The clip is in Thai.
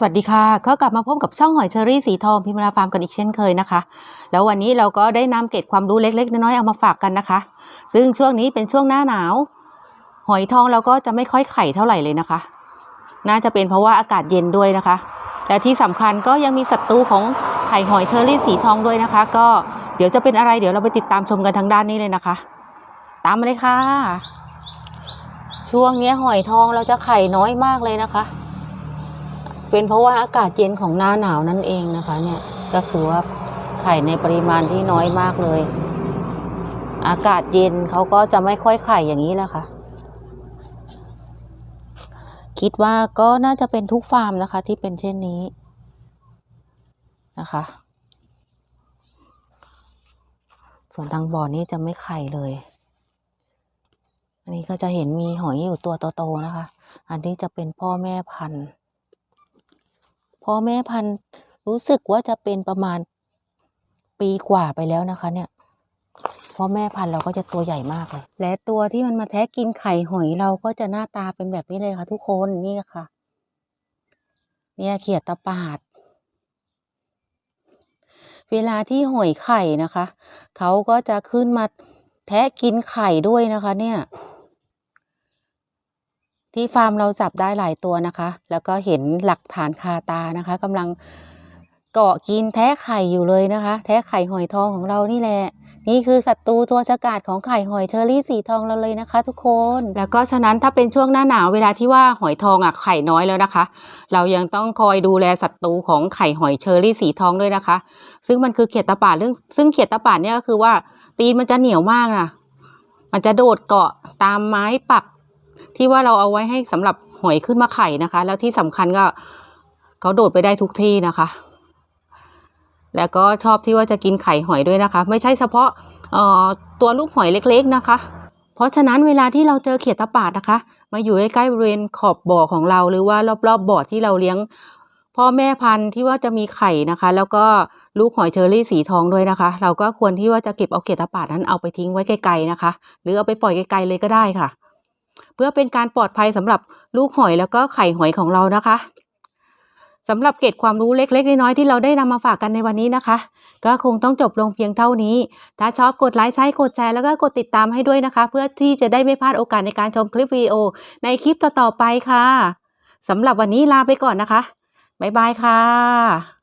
สวัสดีค่ะ ก็กลับมาพบกับช่องหอยเชอรี่สีทองพิมราฟาร์มกันอีกเช่นเคยนะคะ แล้ววันนี้เราก็ได้นำเกร็ดความรู้เล็กๆ น้อยๆเอามาฝากกันนะคะ ซึ่งช่วงนี้เป็นช่วงหน้าหนาว หอยทองเราก็จะไม่ค่อยไข่เท่าไหร่เลยนะคะ น่าจะเป็นเพราะว่าอากาศเย็นด้วยนะคะ และที่สำคัญก็ยังมีศัตรูของไข่หอยเชอรี่สีทองด้วยนะคะ ก็เดี๋ยวจะเป็นอะไรเดี๋ยวเราไปติดตามชมกันทางด้านนี้เลยนะคะ ตามมาเลยค่ะ ช่วงนี้หอยทองเราจะไข่น้อยมากเลยนะคะ เป็นเพราะว่าอากาศเย็นของหน้าหนาวนั่นเองนะคะ เนี่ยก็คือว่าไข่ในปริมาณที่น้อยมากเลย อากาศเย็นเขาก็จะไม่ค่อยไข่อย่างนี้แหละค่ะ คิดว่าก็น่าจะเป็นทุกฟาร์มนะคะ ที่เป็นเช่นนี้นะคะ ส่วนทางบ่อนี้จะไม่ไข่เลย อันนี้ก็จะเห็นมีหอยอยู่ตัวโตๆนะคะ อันนี้จะเป็นพ่อแม่พันธุ์ พ่อแม่พันธุ์รู้สึกว่าจะเป็นประมาณปีกว่าไปแล้วนะคะ เนี่ยพ่อแม่พันธุ์เราก็จะตัวใหญ่มากเลย และตัวที่มันมาแทะกินไข่หอยเราก็จะหน้าตาเป็นแบบนี้เลยค่ะ ทุกคนนี่ค่ะ เนี่ยเขียดตะปาด เวลาที่หอยไข่นะคะเขาก็จะขึ้นมาแทะกินไข่ด้วยนะคะ เนี่ย ที่ฟาร์มเราจับได้หลายตัวนะคะ แล้วก็เห็นหลักฐานคาตานะคะกำลังเกาะกินแทะไข่อยู่เลยนะคะ แทะไข่หอยทองของเรานี่แหละนี่คือศัตรูตัวฉกาจของไข่หอยเชอรี่สีทองเราเลยนะคะ ทุกคน แล้วก็ฉะนั้นถ้าเป็นช่วงหน้าหนาวเวลาที่ว่าหอยทองอะไข่น้อยแล้วนะคะ เรายังต้องคอยดูแลศัตรูของไข่หอยเชอรี่สีทองด้วยนะคะ ซึ่งมันคือเขียดตะปาดเรื่องซึ่งเขียดตะปาดเนี่ยก็คือว่าตีนมันจะเหนียวมากนะมันจะโดดเกาะตามไม้ปัก ที่ว่าเราเอาไว้ให้สำหรับหอยขึ้นมาไข่นะคะ แล้วที่สำคัญก็เขาโดดไปได้ทุกที่นะคะ แล้วก็ชอบที่ว่าจะกินไข่หอยด้วยนะคะ ไม่ใช่เฉพาะเอ่อตัวลูกหอยเล็ก ๆนะคะ เพราะฉะนั้นเวลาที่เราเจอเขียดตะปาดนะคะ มาอยู่ใกล้ๆบริเวณขอบบ่อของเรา หรือว่ารอบๆบ่อที่เราเลี้ยงพ่อแม่พันธุ์ที่ว่าจะมีไข่นะคะ แล้วก็ลูกหอยเชอรี่สีทองด้วยนะคะ เราก็ควรที่ว่าจะเก็บเอาเขียดตะปาดนั้นเอาไปทิ้งไว้ไกลๆนะคะ หรือเอาไปปล่อยไกลๆเลยก็ได้ค่ะ เพื่อเป็นการปลอดภัยสำหรับลูกหอยแล้วก็ไข่หอยของเรานะคะสำหรับเกร็ดความรู้เล็ก ๆ น้อยๆที่เราได้นำมาฝากกันในวันนี้นะคะ ก็คงต้องจบลงเพียงเท่านี้ ถ้าชอบกดไลค์ใช้กดแชร์แล้วก็กดติดตามให้ด้วยนะคะ เพื่อที่จะได้ไม่พลาดโอกาสในการชมคลิปวิดีโอ ในคลิปต่อๆไปค่ะสำหรับวันนี้ลาไปก่อนนะคะบ๊ายบายค่ะ